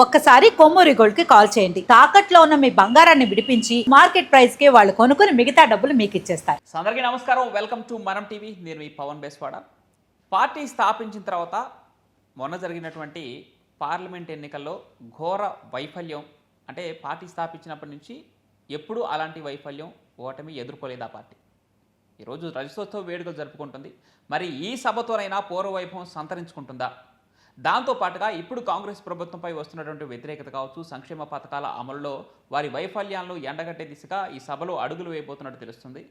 ఒక్కసారి కొమ్మూరి గోల్డ్కి కాల్ చేయండి. తాకట్లో ఉన్న మీ బంగారాన్ని విడిపించి మార్కెట్ ప్రైస్కి వాళ్ళు కొనుక్కుని మిగతా డబ్బులు మీకు ఇచ్చేస్తారు. అందరికీ నమస్కారం. వెల్కమ్ టు మనం టీవీ నేను మీ పవన్ బేస్వాడ. పార్టీ స్థాపించిన తర్వాత మొన్న జరిగినటువంటి పార్లమెంట్ ఎన్నికల్లో ఘోర వైఫల్యం అంటే పార్టీ స్థాపించినప్పటి నుంచి ఎప్పుడూ అలాంటి వైఫల్యం ఓటమి ఎదుర్కోలేదు ఆ పార్టీ. ఈరోజు రజతోత్సవ వేడుకలు జరుపుకుంటుంది. మరి ఈ సభతోనైనా పూర్వ వైభవం సంతరించుకుంటుందా? దాంతో పాటుగా ఇప్పుడు కాంగ్రెస్ ప్రభుత్వంపై వస్తున్నటువంటి వ్యతిరేకత కావచ్చు సంక్షేమ పథకాల అమలులో వారి వైఫల్యాలను ఎండగట్టే దిశగా ఈ సభలో అడుగులు వేయబోతున్నట్టు తెలుస్తుంది.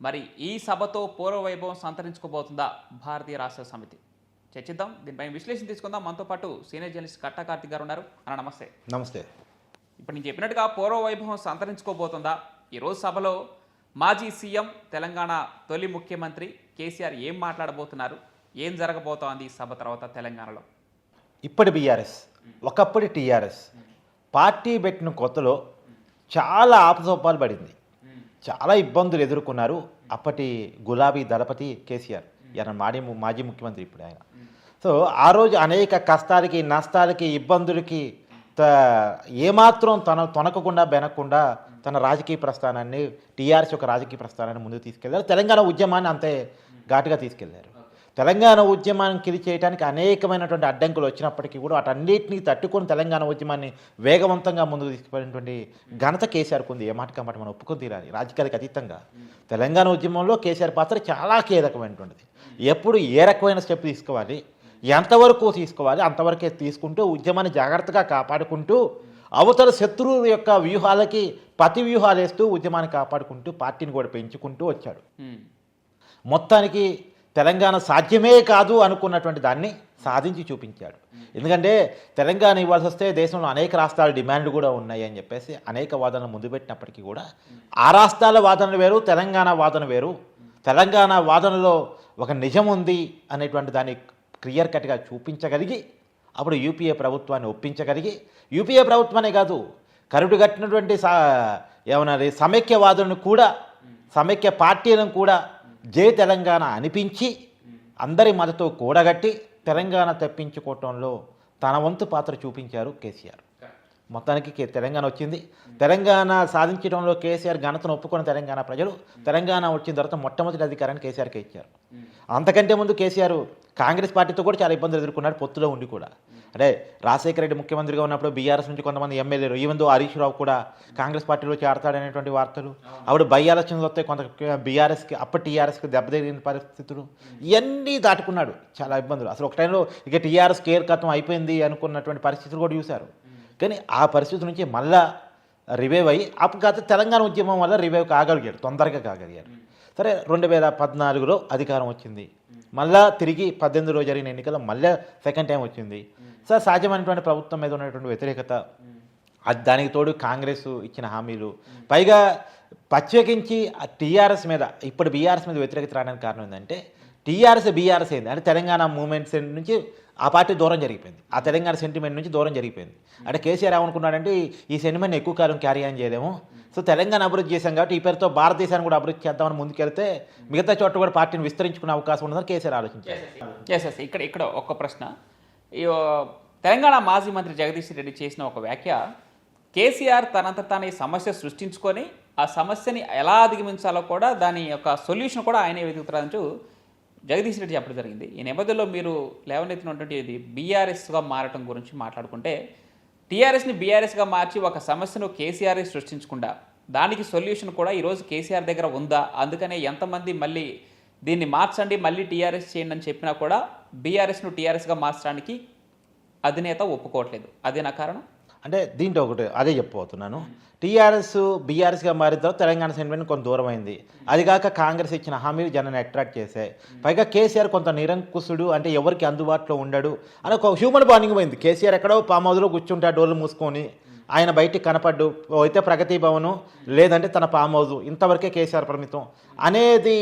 మరి ఈ సభతో పూర్వ వైభవం సంతరించుకోబోతుందా భారతీయ రాష్ట్ర సమితి? చర్చిద్దాం దీనిపై విశ్లేషణ తీసుకుందాం. మనతో పాటు సీనియర్ జర్నలిస్ట్ కట్టా కార్తిక్ గారు ఉన్నారు. అన్న నమస్తే. నమస్తే. ఇప్పుడు నేను చెప్పినట్టుగా పూర్వ వైభవం సంతరించుకోబోతుందా? ఈరోజు సభలో మాజీ సీఎం తెలంగాణ తొలి ముఖ్యమంత్రి కేసీఆర్ ఏం మాట్లాడబోతున్నారు? ఏం జరగబోతోంది ఈ సభ తర్వాత తెలంగాణలో? ఇప్పటి బీఆర్ఎస్ ఒకప్పటి టీఆర్ఎస్. పార్టీ పెట్టిన కొత్తలో చాలా ఆపసోపాలు పడింది. చాలా ఇబ్బందులు ఎదుర్కొన్నారు అప్పటి గులాబీ దళపతి కేసీఆర్. ఈయన మాడి మాజీ ముఖ్యమంత్రి ఇప్పుడు ఆయన. సో ఆ రోజు అనేక కష్టాలకి నష్టాలకి ఇబ్బందులకి త ఏమాత్రం తన తొనకకుండా బెనకుండా తన రాజకీయ ప్రస్థానాన్ని టీఆర్ఎస్ యొక్క రాజకీయ ప్రస్థానాన్ని ముందుకు తీసుకెళ్ళారు. తెలంగాణ ఉద్యమాన్ని అంతే ఘాటుగా తీసుకెళ్ళారు. తెలంగాణ ఉద్యమాన్ని కిలి చేయడానికి అనేకమైనటువంటి అడ్డంకులు వచ్చినప్పటికీ కూడా వాటన్నిటిని తట్టుకొని తెలంగాణ ఉద్యమాన్ని వేగవంతంగా ముందుకు తీసుకుపోయినటువంటి ఘనత కేసీఆర్కు ఉంది ఏ మాట కామాట మనం ఒప్పుకొని తీరాలి. రాజకీయాలకు అతీతంగా. తెలంగాణ ఉద్యమంలో కేసీఆర్ పాత్ర చాలా కీలకమైనటువంటిది. ఎప్పుడు ఏ రకమైన స్టెప్ తీసుకోవాలి? ఎంతవరకు తీసుకోవాలి? అంతవరకే తీసుకుంటూ ఉద్యమాన్ని జాగ్రత్తగా కాపాడుకుంటూ అవతల శత్రువుల యొక్క వ్యూహాలకి ప్రతి వ్యూహాలు వేస్తూ ఉద్యమాన్ని కాపాడుకుంటూ పార్టీని కూడా పెంచుకుంటూ వచ్చాడు. మొత్తానికి తెలంగాణ సాధ్యమే కాదు అనుకున్నటువంటి దాన్ని సాధించి చూపించాడు. ఎందుకంటే తెలంగాణ ఇవ్వాల్సి వస్తే దేశంలో అనేక రాష్ట్రాల డిమాండ్ కూడా ఉన్నాయి అని చెప్పేసి అనేక వాదనలు ముందు పెట్టినప్పటికీ కూడా ఆ రాష్ట్రాల వాదనలు వేరు తెలంగాణ వాదన వేరు. తెలంగాణ వాదనలో ఒక నిజం ఉంది అనేటువంటి దాన్ని క్లియర్ కట్గా చూపించగలిగి అప్పుడు యూపీఏ ప్రభుత్వాన్ని ఒప్పించగలిగి యూపీఏ ప్రభుత్వమే కాదు కరుడు కట్టినటువంటి సా ఏమన్నా సమైక్యవాదులను కూడా సమైక్య పార్టీలను కూడా జే తెలంగాణ అనిపించి అందరి మద్దతు కూడగట్టి తెలంగాణ తెప్పించుకోవటంలో తన వంతు పాత్ర చూపించారు కేసీఆర్. మొత్తానికి తెలంగాణ వచ్చింది. తెలంగాణ సాధించడంలో కేసీఆర్ ఘనతను ఒప్పుకున్న తెలంగాణ ప్రజలు తెలంగాణ వచ్చిన తర్వాత మొట్టమొదటి అధికారాన్ని కేసీఆర్కే ఇచ్చారు. అంతకంటే ముందు కేసీఆర్ కాంగ్రెస్ పార్టీతో కూడా చాలా ఇబ్బందులు ఎదుర్కొన్నాడు పొత్తులో ఉండి కూడా. అంటే రాజశేఖర రెడ్డి ముఖ్యమంత్రిగా ఉన్నప్పుడు బీఆర్ఎస్ నుంచి కొంతమంది ఎమ్మెల్యేలు ఈవెన్ దో హరీష్ రావు కూడా కాంగ్రెస్ పార్టీలో చేరతాడనేటువంటి వార్తలు ఆవిడ బై ఎలక్షన్స్ వస్తే కొంత బీఆర్ఎస్కి అప్పటి టీఆర్ఎస్కి దెబ్బతిరిగిన పరిస్థితులు ఇవన్నీ దాటుకున్నాడు. చాలా ఇబ్బందులు. అసలు ఒక టైంలో ఇక టీఆర్ఎస్ కేర్ కథం అయిపోయింది అనుకున్నటువంటి పరిస్థితులు కూడా చూశారు. కానీ ఆ పరిస్థితి నుంచి మళ్ళా రివైవ్ అయ్యి అప్పుడు తెలంగాణ ఉద్యమం వల్ల రివైవ్ కాగలిగాడు తొందరగా కాగలిగారు సరే రెండు వేల పద్నాలుగులో అధికారం వచ్చింది. మళ్ళా తిరిగి పద్దెనిమిదిలో జరిగిన ఎన్నికల్లో మళ్ళీ సెకండ్ టైం వచ్చింది. సార్ సాధ్యమైనటువంటి ప్రభుత్వం మీద ఉన్నటువంటి వ్యతిరేకత అది దానికి తోడు కాంగ్రెస్ ఇచ్చిన హామీలు. పైగా ప్రత్యేకించి టీఆర్ఎస్ మీద ఇప్పుడు బీఆర్ఎస్ మీద వ్యతిరేకత రావడానికి కారణం ఏంటంటే టీఆర్ఎస్ బీఆర్ఎస్ అయింది అంటే తెలంగాణ మూమెంట్స్ నుంచి ఆ పార్టీ దూరం జరిగిపోయింది. ఆ తెలంగాణ సెంటిమెంట్ నుంచి దూరం జరిగిపోయింది. అంటే కేసీఆర్ ఏమనుకున్నాడంటే ఈ- ఈ సెంటిమెంట్ ఎక్కువ కాలం క్యారీ ఆన్ చేయలేము. సో తెలంగాణ అభివృద్ధి చేశాం కాబట్టి ఈ పేరుతో భారతదేశాన్ని కూడా అభివృద్ధి చేద్దామని ముందుకెళ్తే మిగతా చోట్ల కూడా పార్టీని విస్తరించుకునే అవకాశం ఉందని కేసీఆర్ ఆలోచించారు. ఎస్ ఎస్ ఇక్కడ ఇక్కడ ఒక్క ప్రశ్న. తెలంగాణ మాజీ మంత్రి జగదీష్ రెడ్డి చేసిన ఒక వ్యాఖ్య కేసీఆర్ తనంత తాను ఈ సమస్య సృష్టించుకొని ఆ సమస్యని ఎలా అధిగమించాలో కూడా దాని యొక్క సొల్యూషన్ కూడా ఆయనే వెతుకుతారంటూ జగదీష్ రెడ్డి చెప్పడం జరిగింది. ఈ నేపథ్యంలో మీరు లేవనెత్తినటువంటి ఇది బీఆర్ఎస్గా మారటం గురించి మాట్లాడుకుంటే టీఆర్ఎస్ని బీఆర్ఎస్గా మార్చి ఒక సమస్యను కేసీఆర్ఏ సృష్టించకుండా దానికి సొల్యూషన్ కూడా ఈరోజు కేసీఆర్ దగ్గర ఉందా? అందుకనే ఎంతమంది మళ్ళీ దీన్ని మార్చండి మళ్ళీ టీఆర్ఎస్ చేయండి అని చెప్పినా కూడా బీఆర్ఎస్ను టీఆర్ఎస్గా మార్చడానికి అధినేత ఒప్పుకోవట్లేదు. అదే నా కారణం? అంటే దీంట్లో ఒకటి అదే చెప్పబోతున్నాను. టీఆర్ఎస్ బీఆర్ఎస్గా మారిన తర్వాత తెలంగాణ సెంటిమెంట్ కొంత దూరం అయింది అది కాక కాంగ్రెస్ ఇచ్చిన హామీలు జనాన్ని అట్రాక్ట్ చేశాయి. పైగా కేసీఆర్ కొంత నిరంకుశుడు అంటే ఎవరికి అందుబాటులో ఉండడు అని ఒక హ్యూమన్ బాండింగ్ పోయింది. కేసీఆర్ ఎక్కడో పామ్ హౌస్లో కూర్చుంటాడు డోర్లు మూసుకొని ఆయన బయటికి కనపడ్డు ఓ అయితే ప్రగతి భవను లేదంటే తన పామౌజు ఇంతవరకే కేసీఆర్ పరిమితం అనేది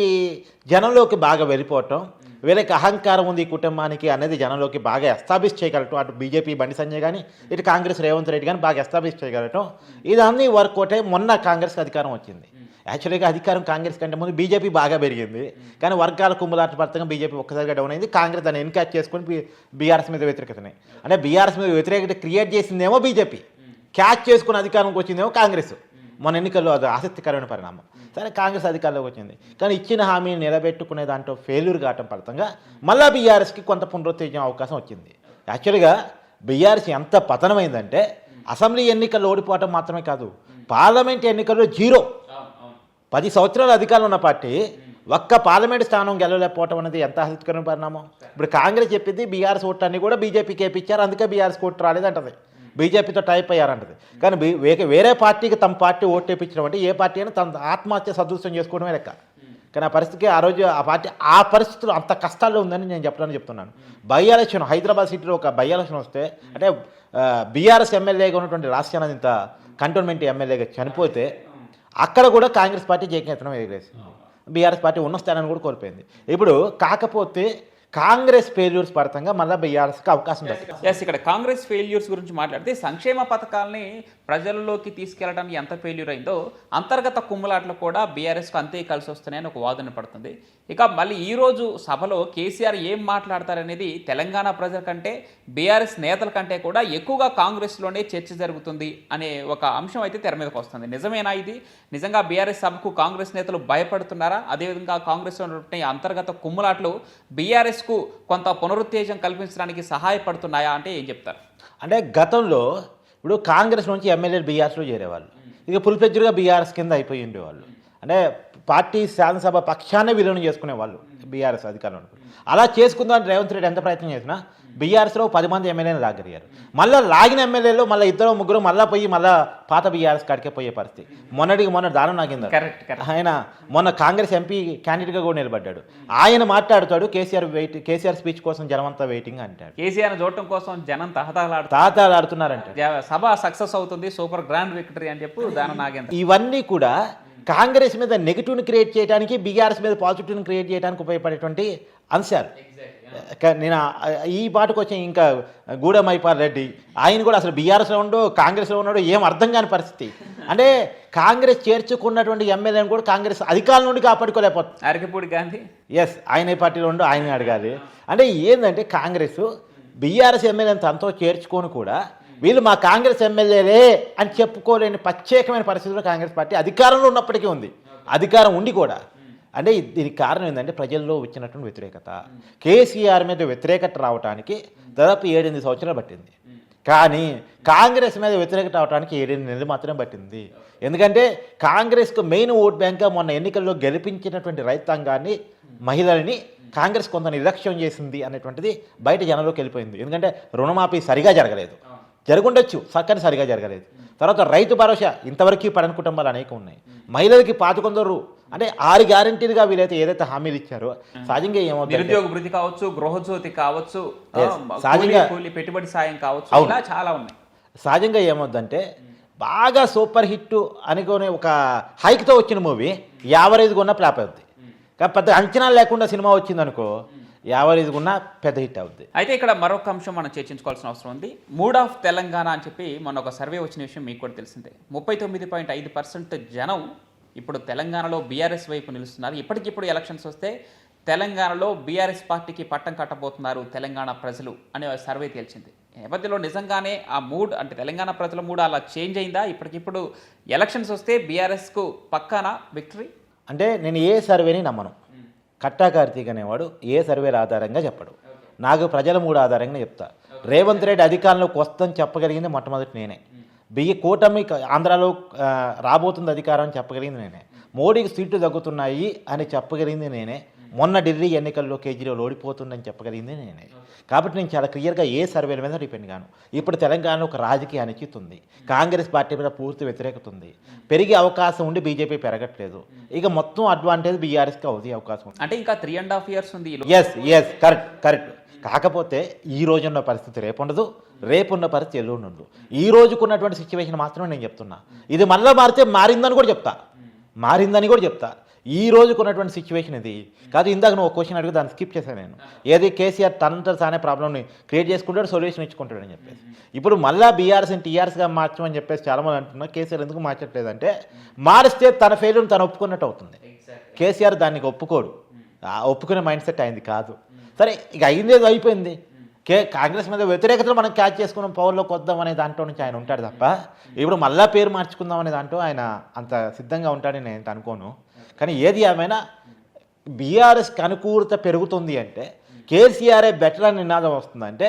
జనంలోకి బాగా వెళ్ళిపోవటం. వీళ్ళకి అహంకారం ఉంది ఈ కుటుంబానికి అనేది జనంలోకి బాగా ఎస్టాబ్లిష్ చేయగలటం. అటు బీజేపీ బండి సంజయ్ కానీ ఇటు కాంగ్రెస్ రేవంత్ రెడ్డి కానీ బాగా ఎస్టాబ్లిష్ చేయగలటం. ఇదన్నీ వర్కౌట్ అయి మొన్న కాంగ్రెస్ అధికారం వచ్చింది. యాక్చువల్గా అధికారం కాంగ్రెస్ కంటే ముందు బీజేపీ బాగా పెరిగింది. కానీ వర్గాల కుంభలాట పడతాగా బీజేపీ ఒక్కసారిగా డౌన్ అయింది. కాంగ్రెస్ దాన్ని ఎన్కాచ్ చేసుకుని బీఆర్ఎస్ మీద వ్యతిరేకతని. అంటే బీఆర్ఎస్ మీద వ్యతిరేకత క్రియేట్ చేసిందేమో బీజేపీ. క్యాచ్ చేసుకుని అధికారంకి వచ్చిందేమో కాంగ్రెస్. మన ఎన్నికల్లో అది ఆసక్తికరమైన పరిణామం. సరే కాంగ్రెస్ అధికారంలోకి వచ్చింది. కానీ ఇచ్చిన హామీని నిలబెట్టుకునే దాంట్లో ఫెయిల్యూర్ కావటం ఫలితంగా మళ్ళీ బీఆర్ఎస్కి కొంత పునరుత్తేజం అవకాశం వచ్చింది. యాక్చువల్గా బీఆర్ఎస్ ఎంత పతనమైందంటే అసెంబ్లీ ఎన్నికల్లో ఓడిపోవటం మాత్రమే కాదు పార్లమెంట్ ఎన్నికల్లో జీరో. పది సంవత్సరాల అధికారంలో ఉన్న పార్టీ ఒక్క పార్లమెంట్ స్థానం గెలవలేకపోవటం అనేది ఎంత ఆసక్తికరమైన పరిణామం? ఇప్పుడు కాంగ్రెస్ చెప్పింది బీఆర్ఎస్ ఓట్లన్నీ కూడా బీజేపీకి వేపించారు అందుకే బీఆర్ఎస్ ఓటు రాలేదంటది. బీజేపీతో టైప్ అయ్యారంటది. కానీ బీ- వే- వేరే పార్టీకి తమ పార్టీ ఓటు వేయించడం అంటే ఏ పార్టీ అయినా తన ఆత్మహత్య సదృశ్యం చేసుకోవడమే లెక్క. కానీ ఆ పరిస్థితికి ఆ రోజు ఆ పార్టీ ఆ పరిస్థితులు అంత కష్టాల్లో ఉందని నేను చెప్పడానికి చెప్తున్నాను. బై ఎలక్షన్ హైదరాబాద్ సిటీలో ఒక బై ఎలక్షన్ వస్తే అంటే బీఆర్ఎస్ ఎమ్మెల్యేగా ఉన్నటువంటి రాష్ట్రాన్ని ఇంత కంటోన్మెంట్ ఎమ్మెల్యేగా చనిపోతే అక్కడ కూడా కాంగ్రెస్ పార్టీ జయకేతనం ఎగిరేసింది. బీఆర్ఎస్ పార్టీ ఉన్న స్థానాన్ని కూడా కోల్పోయింది. ఇప్పుడు కాకపోతే కాంగ్రెస్ ఫెయిల్యూర్స్ పడతంగా మళ్ళీ బీఆర్ఎస్కి అవకాశం ఎస్ ఇక్కడ కాంగ్రెస్ ఫెయిల్యూర్స్ గురించి మాట్లాడితే సంక్షేమ పథకాలని ప్రజల్లోకి తీసుకెళ్ళడానికి ఎంత ఫెయిల్యూర్ అయిందో అంతర్గత కుమ్ములాట్లు కూడా బీఆర్ఎస్కి అంతే కలిసి వస్తున్నాయని ఒక వాదన పడుతుంది. ఇక మళ్ళీ ఈ రోజు సభలో కేసీఆర్ ఏం మాట్లాడతారనేది తెలంగాణ ప్రజల కంటే బీఆర్ఎస్ నేతల కంటే కూడా ఎక్కువగా కాంగ్రెస్లోనే చర్చ జరుగుతుంది అనే ఒక అంశం అయితే తెర మీదకి వస్తుంది. నిజమేనా ఇది? నిజంగా బీఆర్ఎస్ సభకు కాంగ్రెస్ నేతలు భయపడుతున్నారా? అదేవిధంగా కాంగ్రెస్లో ఉన్నటువంటి అంతర్గత కుమ్ములాట్లు బీఆర్ఎస్కు కొంత పునరుత్తేజం కల్పించడానికి సహాయపడుతున్నాయా అంటే ఏం చెప్తారు? అంటే గతంలో ఇప్పుడు కాంగ్రెస్ నుంచి ఎమ్మెల్యేలు బీఆర్ఎస్లో చేరేవాళ్ళు. ఇక పులిపెజ్జుగా బీఆర్ఎస్ కింద అయిపోయి ఉండేవాళ్ళు. అంటే పార్టీ శాసనసభ పక్షాన్ని విలీనం చేసుకునేవాళ్ళు. బీఆర్ఎస్ అధికారంలో. అలా చేసుకుందామని రేవంత్ రెడ్డి ఎంత ప్రయత్నం చేసినా బీఆర్ఎస్లో పది మంది ఎమ్మెల్యేలు లాగరిగారు మళ్ళీ లాగిన ఎమ్మెల్యేలు మళ్ళీ ఇద్దరు ముగ్గురు మళ్ళీ పోయి మళ్ళీ పాత బీఆర్ఎస్ కాడికే పోయే పరిస్థితి. మొన్నటికి మొన్న దానం నాగింది కరెక్ట్ ఆయన మొన్న కాంగ్రెస్ ఎంపీ క్యాండిడేట్గా కూడా నిలబడ్డాడు. ఆయన మాట్లాడుతాడు కేసీఆర్ వెయిట్ కేసీఆర్ స్పీచ్ కోసం జనమంతా వెయిటింగ్ అంటాడు. కేసీఆర్ చూడటం కోసం జనం ఆడుతున్నారంట జ- సభ సక్సెస్ అవుతుంది సూపర్ గ్రాండ్ విక్టరీ అని చెప్పి దాన నాగేంద్ర. ఇవన్నీ కూడా కాంగ్రెస్ మీద నెగిటివ్ని క్రియేట్ చేయడానికి బీఆర్ఎస్ మీద పాజిటివ్ని క్రియేట్ చేయడానికి ఉపయోగపడేటువంటి అంశాలు. నేను ఈ పాటకు వచ్చి ఇంకా గూడెమైపాల్ రెడ్డి. ఆయన కూడా అసలు బీఆర్ఎస్లో ఉండో కాంగ్రెస్లో ఉన్నాడో ఏం అర్థం కాని పరిస్థితి. అంటే కాంగ్రెస్ చేర్చుకున్నటువంటి ఎమ్మెల్యేని కూడా కాంగ్రెస్ అధికారం నుండి కాపాడుకోలేకపోతుంది అరకపూడి గాంధీ? ఎస్ ఆయన పార్టీలో ఉండో ఆయన అడగాలి. అంటే ఏంటంటే కాంగ్రెస్ బీఆర్ఎస్ ఎమ్మెల్యేని తనతో చేర్చుకొని కూడా వీళ్ళు మా కాంగ్రెస్ ఎమ్మెల్యేలే అని చెప్పుకోలేని ప్రత్యేకమైన పరిస్థితిలో కాంగ్రెస్ పార్టీ అధికారంలో ఉన్నప్పటికీ ఉంది. అధికారం ఉండి కూడా. అంటే దీనికి కారణం ఏంటంటే ప్రజల్లో వచ్చినటువంటి వ్యతిరేకత. కేసీఆర్ మీద వ్యతిరేకత రావడానికి దాదాపు ఏడెనిమిది సంవత్సరాలు పట్టింది. కానీ కాంగ్రెస్ మీద వ్యతిరేకత రావడానికి ఏడెనిమిది నెలలు మాత్రమే పట్టింది. ఎందుకంటే కాంగ్రెస్కు మెయిన్ ఓట్ బ్యాంక్గా మొన్న ఎన్నికల్లో గెలిపించినటువంటి రైతాంగాన్ని మహిళల్ని కాంగ్రెస్ కొంత నిర్లక్ష్యం చేసింది అనేటువంటిది బయట జనంలోకి వెళ్ళిపోయింది. ఎందుకంటే రుణమాఫీ సరిగా జరగలేదు. జరుగుండొచ్చు సక్కని సరిగా జరగలేదు. తర్వాత రైతు భరోసా ఇంతవరకు పడని కుటుంబాలు అనేక ఉన్నాయి. మహిళలకి పాతుకొందరు అంటే ఆరు గ్యారంటీలుగా వీలైతే ఏదైతే హామీలు ఇచ్చారో సహజంగా ఏమవుతుంది నిరుద్యోగ వృత్తి కావచ్చు గృహజ్యోతి కావచ్చు సహజంగా- పెట్టుబడి సాయం కావచ్చు. ఇలా చాలా ఉన్నాయి. సహజంగా ఏమవుద్దంటే బాగా సూపర్ హిట్ అనుకునే ఒక హైక్తో వచ్చిన మూవీ యావరేజ్గా ఉన్న ఫ్లాప్ అవుద్ది. కానీ పెద్ద అంచనా లేకుండా సినిమా వచ్చింది అనుకో యావరేజ్గా పెద్ద హిట్ అవుద్ది. అయితే ఇక్కడ మరొక అంశం మనం చర్చించుకోవాల్సిన అవసరం ఉంది. మూడ్ ఆఫ్ తెలంగాణ అని చెప్పి మొన్న ఒక సర్వే వచ్చిన విషయం మీకు కూడా తెలిసిందే. ముప్పై తొమ్మిది పాయింట్ ఐదు పర్సెంట్ జనం ఇప్పుడు తెలంగాణలో బీఆర్ఎస్ వైపు నిలుస్తున్నారు. ఇప్పటికిప్పుడు ఎలక్షన్స్ వస్తే తెలంగాణలో బీఆర్ఎస్ పార్టీకి పట్టం కట్టబోతున్నారు తెలంగాణ ప్రజలు అనే సర్వే తేల్చింది. నేపథ్యంలో నిజంగానే ఆ మూడ్ అంటే తెలంగాణ ప్రజల మూడ్ అలా చేంజ్ అయిందా? ఇప్పటికిప్పుడు ఎలక్షన్స్ వస్తే బీఆర్ఎస్కు పక్కానా? విక్టరీ? అంటే నేను ఏ సర్వేని నమ్మను. కట్టా కార్తీక్ అనేవాడు ఏ సర్వేల ఆధారంగా చెప్పడు. నాకు ప్రజల మూడు ఆధారంగా చెప్తా. రేవంత్ రెడ్డి అధికారంలోకి వస్తుందని చెప్పగలిగింది మొట్టమొదటి నేనే. బియ్య కూటమి ఆంధ్రాలో రాబోతుంది అధికారం అని చెప్పగలిగింది నేనే. మోడీకి సీట్లు తగ్గుతున్నాయి అని చెప్పగలిగింది నేనే. మొన్న ఢిల్లీ ఎన్నికల్లో కేజ్రీవాల్ ఓడిపోతుందని చెప్పగలిగింది నేనే. కాబట్టి నేను చాలా క్లియర్గా ఏ సర్వేల మీద డిపెండ్ గాను. ఇప్పుడు తెలంగాణలో ఒక రాజకీయ అనిశ్చితి ఉంది కాంగ్రెస్ పార్టీ మీద పూర్తి వ్యతిరేకత ఉంది పెరిగే అవకాశం ఉండి బీజేపీ పెరగట్లేదు. ఇక మొత్తం అడ్వాంటేజ్ బీఆర్ఎస్కి అవుతుంది అవకాశం ఉంది. అంటే ఇంకా త్రీ అండ్ హాఫ్ ఇయర్స్ ఉంది ఎస్ ఎస్ కరెక్ట్ కరెక్ట్ కాకపోతే ఈ రోజున్న పరిస్థితి రేపు ఉండదు. రేపున్న పరిస్థితి ఎల్లుండి ఉండదు. ఈ రోజుకున్నటువంటి సిచ్యువేషన్ మాత్రమే నేను చెప్తున్నా. ఇది మళ్ళీ మారితే మారిందని కూడా చెప్తా. మారిందని కూడా చెప్తా. ఈ రోజుకు ఉన్నటువంటి సిచ్యువేషన్ ఇది. కాదు ఇందాక నువ్వు ఒక క్వశ్చన్ అడిగి దాన్ని స్కిప్ చేశాను నేను. ఏది కేసీఆర్ తనంత తానే ప్రాబ్లమ్ని క్రియేట్ చేసుకుంటాడు సొల్యూషన్ ఇచ్చుకుంటాడని చెప్పేసి. ఇప్పుడు మళ్ళా బీఆర్ఎస్ని టీఆర్ఎస్గా మార్చమని చెప్పేసి చాలామంది అంటున్నారు కేసీఆర్ ఎందుకు మార్చట్లేదంటే మారిస్తే తన ఫెయిల్యూర్ని తను ఒప్పుకున్నట్టు అవుతుంది. కేసీఆర్ దానికి ఒప్పుకోడు. ఆ ఒప్పుకునే మైండ్ సెట్ అయింది కాదు. సరే ఇక అయింది ఏదో అయిపోయింది. కే కాంగ్రెస్ మీద వ్యతిరేకతలు మనం క్యాచ్ చేసుకున్నాం పవర్లోకి వద్దాం అనే దాంట్లో నుంచి ఆయన ఉంటాడు తప్ప ఇప్పుడు మళ్ళా పేరు మార్చుకుందాం అనే దాంట్లో ఆయన అంత సిద్ధంగా ఉంటాడని నేను అనుకోను. కానీ ఏది ఏమైనా బీఆర్ఎస్కి అనుకూలత పెరుగుతుంది అంటే కేసీఆర్ఏ బెటర్ అని నినాదం వస్తుందంటే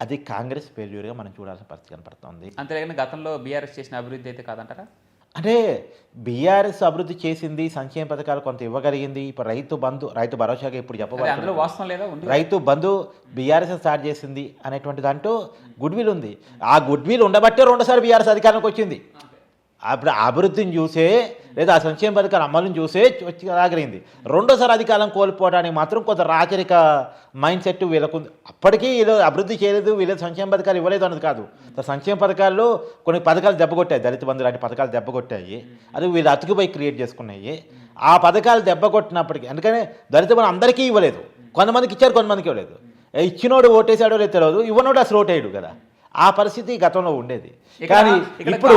అది కాంగ్రెస్ ఫెయిల్యూర్గా మనం చూడాల్సిన పరిస్థితి కనపడుతుంది. అంతేగాని గతంలో బీఆర్ఎస్ చేసిన అభివృద్ధి అయితే కాదంటారా? అంటే బీఆర్ఎస్ అభివృద్ధి చేసింది సంక్షేమ పథకాలు కొంత ఇవ్వగలిగింది ఇప్పుడు రైతు బంధు రైతు భరోసాగా ఇప్పుడు చెప్పబడుతుంది రైతు బంధు బీఆర్ఎస్ స్టార్ట్ చేసింది అనేటువంటి దాంట్లో గుడ్ విల్ ఉంది. ఆ గుడ్ విల్ ఉండబట్టే రెండోసారి బీఆర్ఎస్ అధికారంలోకి వచ్చింది. అప్పుడు అభివృద్ధిని చూసే లేదా ఆ సంక్షేమ పథకాల అమలును చూసే వచ్చి రాగలిగింది రెండోసారి అధికారం కోల్పోవడానికి మాత్రం కొంత రాచరిక మైండ్ సెట్ వీళ్ళకు ఉంది. అప్పటికీ వీళ్ళు అభివృద్ధి చేయలేదు వీళ్ళు సంక్షేమ పథకాలు ఇవ్వలేదు అన్నది కాదు. సంక్షేమ పథకాల్లో కొన్ని పథకాలు దెబ్బకొట్టాయి దళిత బంధు లాంటి పథకాలు దెబ్బకొట్టాయి అది వీళ్ళు అతుకుపోయి క్రియేట్ చేసుకున్నాయి. ఆ పథకాలు దెబ్బకొట్టినప్పటికీ అందుకనే దళిత బంధు అందరికీ ఇవ్వలేదు. కొంతమందికి ఇచ్చారు కొంతమందికి ఇవ్వలేదు. ఇచ్చినోడు ఓటేసాడో లేదు తెలియదు. ఇవ్వనోడు అసలు ఓటేయడు కదా. ఆ పరిస్థితి గతంలో ఉండేది. కానీ ఇప్పుడు.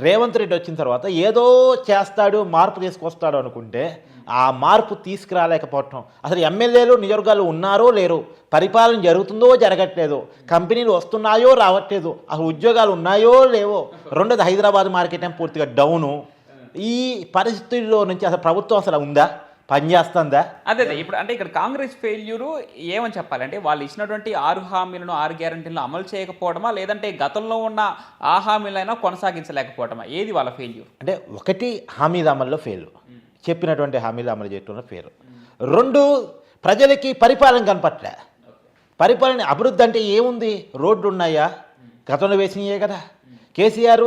రేవంత్ రెడ్డి వచ్చిన తర్వాత ఏదో చేస్తాడు మార్పు తీసుకొస్తాడు అనుకుంటే ఆ మార్పు తీసుకురాలేకపోవటం. అసలు ఎమ్మెల్యేలు నియోజకవర్గాలు ఉన్నారో లేరు పరిపాలన జరుగుతుందో జరగట్లేదు. కంపెనీలు వస్తున్నాయో రావట్లేదు. అసలు ఉద్యోగాలు ఉన్నాయో లేవో. రెండోది హైదరాబాద్ మార్కెట్ ఏం పూర్తిగా డౌను. ఈ పరిస్థితుల్లో నుంచి అసలు ప్రభుత్వం అసలు ఉందా? పనిచేస్తుందా? అదే అదే. ఇప్పుడు అంటే ఇక్కడ కాంగ్రెస్ ఫెయిల్యూరు ఏమని చెప్పాలి? అంటే వాళ్ళు ఇచ్చినటువంటి ఆరు హామీలను ఆరు గ్యారంటీలను అమలు చేయకపోవడమా? లేదంటే గతంలో ఉన్న ఆ హామీలైనా కొనసాగించలేకపోవడమా? ఏది వాళ్ళ ఫెయిల్యూర్ అంటే ఒకటి హామీల అమల్లో ఫెయిల్ చెప్పినటువంటి హామీలు అమలు చేయడంలో ఫెయిల్ రెండు ప్రజలకి పరిపాలన కనపట్లే. పరిపాలన అభివృద్ధి అంటే ఏముంది? రోడ్లు ఉన్నాయా గతంలో వేసినయే కదా. కేసీఆర్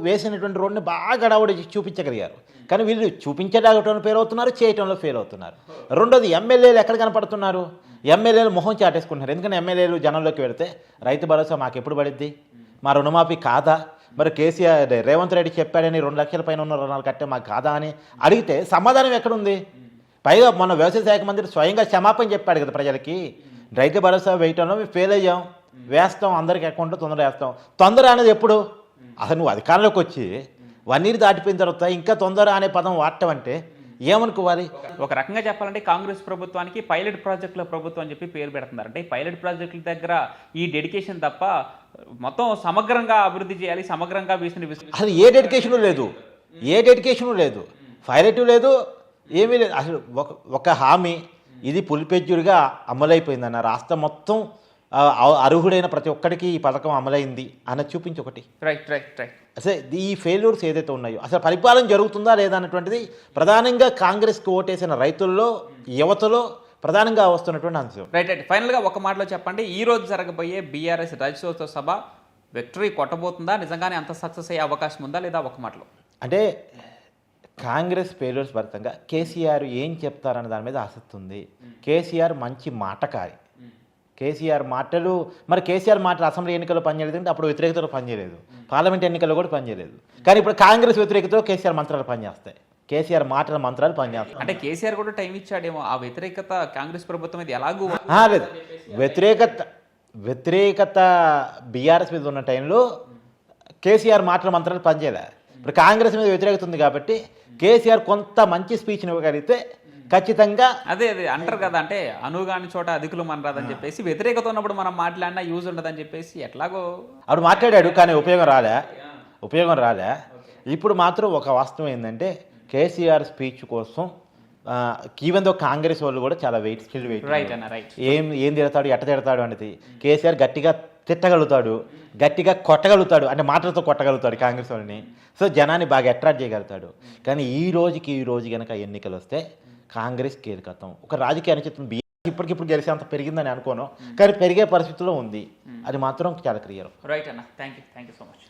వేసినటువంటి రోడ్ని బాగా గడవడి చూపించగలిగారు. కానీ వీళ్ళు చూపించడంలో ఫెయిల్ అవుతున్నారు చేయటంలో ఫెయిల్ అవుతున్నారు. రెండోది ఎమ్మెల్యేలు ఎక్కడ కనపడుతున్నారు? ఎమ్మెల్యేలు మొహం చాటేసుకుంటున్నారు. ఎందుకంటే ఎమ్మెల్యేలు జనంలోకి వెళితే రైతు భరోసా మాకు ఎప్పుడు పడిద్ది? మా రుణమాఫీ కాదా? మరి కేసీఆర్ రేవంత్ రెడ్డి చెప్పాడని రెండు లక్షల పైన ఉన్న రుణాలు కట్టే మాకు కాదా? అని అడిగితే సమాధానం ఎక్కడుంది? పైగా మన వ్యవసాయ శాఖ మంత్రి స్వయంగా క్షమాపణ చెప్పాడు కదా ప్రజలకి. రైతు భరోసా వేయటంలో మేము ఫెయిల్ అయ్యాం. వేస్తాం అందరికి అకౌంట్లో తొందర వేస్తాం. తొందర అనేది ఎప్పుడు? అసలు నువ్వు అధికారంలోకి వచ్చి వన్ ఇయర్ దాటిపోయిన తర్వాత ఇంకా తొందర అనే పదం వాడటం అంటే ఏమనుకోవాలి? ఒక రకంగా చెప్పాలంటే కాంగ్రెస్ ప్రభుత్వానికి పైలట్ ప్రాజెక్టుల ప్రభుత్వం అని చెప్పి పేరు పెడుతున్నారు. అంటే పైలట్ ప్రాజెక్టుల దగ్గర ఈ డెడికేషన్ తప్ప మొత్తం సమగ్రంగా అభివృద్ధి చేయాలి సమగ్రంగా వీసిన అసలు ఏ డెడికేషను లేదు. ఏ డెడికేషను లేదు. ఫైలటివ్ లేదు ఏమీ లేదు. అసలు ఒక ఒక హామీ ఇది పులిపెజ్జుడిగా అమలైపోయిందన్న రాష్ట్రం మొత్తం అర్హుడైన ప్రతి ఒక్కడికి ఈ పథకం అమలైంది అన్నది చూపించి ఒకటి. రైట్ రైట్ రైట్ అసలు ఈ ఫెయిల్యూర్స్ ఏదైతే ఉన్నాయో అసలు పరిపాలన జరుగుతుందా లేదా అన్నటువంటిది ప్రధానంగా కాంగ్రెస్కి ఓటేసిన రైతుల్లో యువతలో ప్రధానంగా వస్తున్నటువంటి అంశం. రైట్ రైట్ ఫైనల్గా ఒక మాటలో చెప్పండి. ఈ రోజు జరగబోయే బీఆర్ఎస్ రాజ్యోత్సవ సభ విక్టరీ కొట్టబోతుందా? నిజంగానే అంత సక్సెస్ అయ్యే అవకాశం ఉందా లేదా? ఒక మాటలో. అంటే కాంగ్రెస్ ఫెయిల్యూర్స్ భరితంగా కేసీఆర్ ఏం చెప్తారన్న దాని మీద ఆసక్తి ఉంది. కేసీఆర్ మంచి మాటకారి కేసీఆర్ మాటలు మరి కేసీఆర్ మాటలు అసెంబ్లీ ఎన్నికల్లో పనిచేయలేదు అంటే అప్పుడు వ్యతిరేకతలో పనిచేయలేదు. పార్లమెంట్ ఎన్నికల్లో కూడా పనిచేయలేదు. కానీ ఇప్పుడు కాంగ్రెస్ వ్యతిరేకతలో కేసీఆర్ మంత్రాలు పనిచేస్తాయి. కేసీఆర్ మాటల మంత్రాలు పనిచేస్తాయి. అంటే కేసీఆర్ కూడా టైం ఇచ్చాడేమో. ఆ వ్యతిరేకత కాంగ్రెస్ ప్రభుత్వం మీద ఎలాగూ లేదు. వ్యతిరేకత వ్యతిరేకత బీఆర్ఎస్ మీద ఉన్న టైంలో కేసీఆర్ మాటల మంత్రాలు పనిచేయలే. ఇప్పుడు కాంగ్రెస్ మీద వ్యతిరేకత ఉంది కాబట్టి కేసీఆర్ కొంత మంచి స్పీచ్ని ఇవ్వగలిగితే ఖచ్చితంగా అదే అదే అంటారు కదా అంటే అనుగాని చోట అధికులు మనరాదని చెప్పేసి వ్యతిరేకత ఉన్నప్పుడు మనం మాట్లాడినా యూజ్ ఉండదని చెప్పేసి ఎట్లాగో ఆవిడ మాట్లాడాడు కానీ ఉపయోగం రాలే ఉపయోగం రాలే ఇప్పుడు మాత్రం ఒక వాస్తవం ఏంటంటే కేసీఆర్ స్పీచ్ కోసం ఈవెన్ దో కాంగ్రెస్ వాళ్ళు కూడా చాలా వెయిట్ స్టిల్ వెయిట్ రైట్ అన్న రైట్ ఏం ఏం తిడతాడు ఎట్ట తిడతాడు అనేది. కేసీఆర్ గట్టిగా తిట్టగలుగుతాడు గట్టిగా కొట్టగలుగుతాడు అంటే మాటలతో కొట్టగలుగుతాడు కాంగ్రెస్ వాళ్ళని. సో జనాన్ని బాగా అట్రాక్ట్ చేయగలుగుతాడు. కానీ ఈ రోజుకి ఈ రోజు కనుక ఎన్నికలు వస్తే కాంగ్రెస్ కేరుకత్తం ఒక రాజకీయ అనిచితం. బీఆర్ఎస్ ఇప్పటికిప్పుడు గెలిచేంత పెరిగిందని అనుకోను. కానీ పెరిగే పరిస్థితిలో ఉంది. అది మాత్రం చాలా క్లియర్ రైట్ అన్న. Thank you thank you so much